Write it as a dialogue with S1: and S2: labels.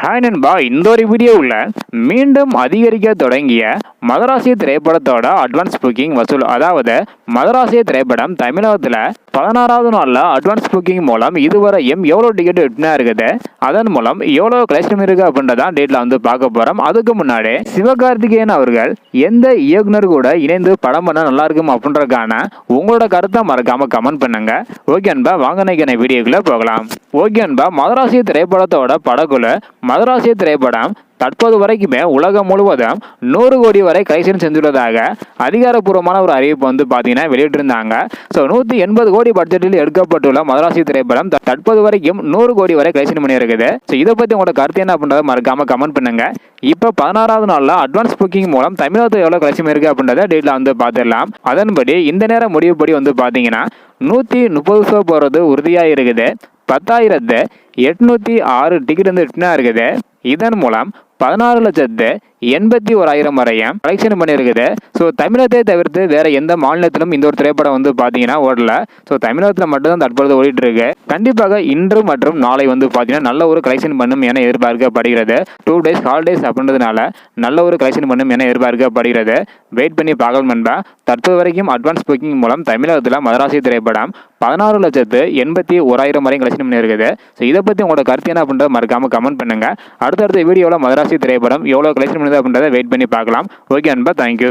S1: Hi நண்பா இந்த ஒரு வீடியோவில் மீண்டும் அதிகரிக்க தொடங்கிய மதராசி திரைப்படத்தோட அட்வான்ஸ் புக்கிங் வசூல். அதாவது மதராசிய திரைப்படம் தமிழகத்தில் பதினாறாவது நாளில் அட்வான்ஸ் புக்கிங் மூலம் இதுவரையும் எவ்வளோ டிக்கெட் விட்டுனா இருக்குது? அதன் மூலம் எவ்வளோ கலெக்ஷன் இருக்குது அப்படின்றதான் டேட்டில் வந்து பார்க்க போகிறோம் அதுக்கு முன்னாடி சிவகார்த்திகேயன் அவர்கள் எந்த இயக்குனர் கூட இணைந்து படம் பண்ண நல்லா இருக்கும் அப்படின்றதுக்கான உங்களோட கருத்தை மறக்காம கமெண்ட் பண்ணுங்க. ஓகே அன்பா வாங்க நினைக்கிற வீடியோக்குள்ளே போகலாம். ஓகே அன்பா மதராசிய திரைப்படத்தோட படக்குழு மதராசிய திரைப்படம் தற்போது வரைக்குமே உலகம் முழுவதும் நூறு கோடி வரை கலெக்ஷன் செஞ்சுள்ளதாக அதிகாரப்பூர்வமான ஒரு அறிவிப்பு வந்து பார்த்தீங்கன்னா வெளியிட்டிருந்தாங்க. ஸோ நூற்றி எண்பது கோடி பட்ஜெட்டில் எடுக்கப்பட்டுள்ள மதராசி திரைப்படம் தற்போது வரைக்கும் நூறு கோடி வரை கலெக்ஷன் பண்ணியிருக்குது. ஸோ இதை பற்றி உங்களோட கருத்து என்ன பண்ணுறது மறக்காமல் கமெண்ட் பண்ணுங்க. இப்போ பதினாறாவது நாளில் அட்வான்ஸ் புக்கிங் மூலம் தமிழகத்தில் எவ்வளோ கலெக்ஷன் இருக்குது அப்படின்றத டேட்டில் வந்து பார்த்துடலாம். அதன்படி இந்த நேரம் முடிவுப்படி வந்து பார்த்தீங்கன்னா நூற்றி முப்பது ஷோ போகிறது உறுதியாக இருக்குது பத்தாயிரத்து எட்நூற்றி ஆறு டிக்கெட் வந்து இருக்குது. இதன் மூலம் பதினாறு லட்சத்து எண்பத்தி ஓராயிரம் வரையும் கலெக்ஷன் பண்ணியிருக்குது ஸோ தமிழகத்தை தவிர்த்து வேற எந்த மாநிலத்திலும் இந்த ஒரு திரைப்படம் வந்து பார்த்தீங்கன்னா ஓடல. ஸோ தமிழகத்தில் மட்டும்தான் தற்பொழுது ஓடிட்டு இருக்கு கண்டிப்பாக இன்று மற்றும் நாளை வந்து பார்த்தீங்கன்னா நல்ல ஒரு கலெக்ஷன் பண்ணும் என எதிர்பார்க்கப்படுகிறது. டூ டேஸ் ஹாலிடேஸ் அப்படின்றதுனால நல்ல ஒரு கலெக்ஷன் பண்ணும் என எதிர்பார்க்கப்படுகிறது. வெயிட் பண்ணி பார்க்கலாம் நண்பா. தற்போது வரைக்கும் அட்வான்ஸ் புக்கிங் மூலம் தமிழகத்தில் மதராசி திரைப்படம் பதினாறு லட்சத்து எண்பத்தி ஓராயிரம் வரையும் கலெக்ஷன் பண்ணியிருக்குது ஸோ இதை பற்றி உங்களோட கருத்து என்ன அப்படின்றத மறக்காம கமெண்ட் பண்ணுங்க. அடுத்தடுத்த வீடியோவில் மதராசி திரைப்படம் எவ்வளோ கலெக்ஷன் பண்ணி அப்படின்றத வெயிட் பண்ணி பார்க்கலாம். ஓகே அன்பா தேங்க்யூ